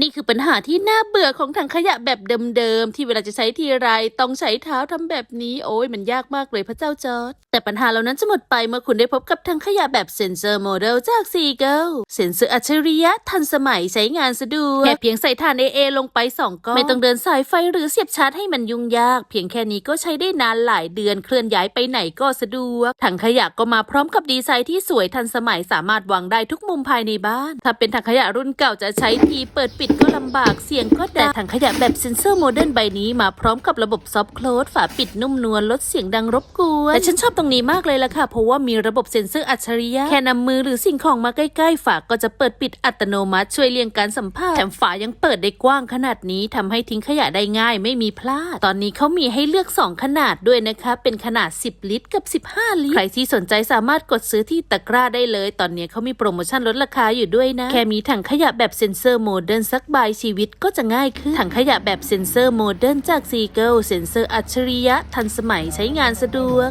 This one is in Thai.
นี่คือปัญหาที่น่าเบื่อของถังขยะแบบเดิมๆ ที่เวลาจะใช้ทีไรต้องใช้เท้าทำแบบนี้โอ้ยมันยากมากเลยพระเจ้าจอร์ดแต่ปัญหาเหล่านั้นจะหมดไปเมื่อคุณได้พบกับถังขยะแบบเซนเซอร์โมเดลจากซีเกิลเซนเซอร์อัจฉริยะทันสมัยใช้งานสะดวกแค่เพียงใส่ถ่าน AA ลงไปสองก้อนไม่ต้องเดินสายไฟหรือเสียบชาร์จให้มันยุ่งยาก เพียงแค่นี้ก็ใช้ได้นานหลายเดือนเคลื่อนย้ายไปไหนก็สะดวกถังขยะก็มาพร้อมกับดีไซน์ที่สวยทันสมัยสามารถวางได้ทุกมุมภายในบ้าน ถ้าเป็นถังขยะรุ่นเก่าจะใช้ทีเปิดปิดก็ลำบากเสียงก็ดังถังขยะแบบเซนเซอร์โมเดิร์นใบนี้มาพร้อมกับระบบซอฟต์โคลสฝาปิดนุ่มนวลลดเสียงดังรบกวนแต่ฉันชอบตรงนี้มากเลยล่ะค่ะ เพราะว่ามีระบบเซ็นเซอร์อัจฉริยะ แค่นำมือหรือสิ่งของมาใกล้ๆ ฝาก็จะเปิดปิดอัตโนมัติช่วยเลี่ยงการสัมผัสแถมฝายังเปิดได้กว้างขนาดนี้ทำให้ทิ้งขยะได้ง่ายไม่มีพลาด ตอนนี้เขามีให้เลือก 2 ขนาดด้วยนะคะ เป็นขนาด 10 ลิตร กับ 15 ลิตร ใครที่สนใจสามารถกดซื้อที่ตะกร้าได้เลย ตอนนี้เขามีโปรโมชั่นลดราคาอยู่ด้วยนะ แค่มีถังขยะแบบเซ็นเซอร์โมเดิร์นสักใบชีวิตก็จะง่ายขึ้น ถังขยะแบบเซ็นเซอร์โมเดิร์นจากซีเกิลเซ็นเซอร์อัจฉริยะทันสมัยใช้งานสะดวก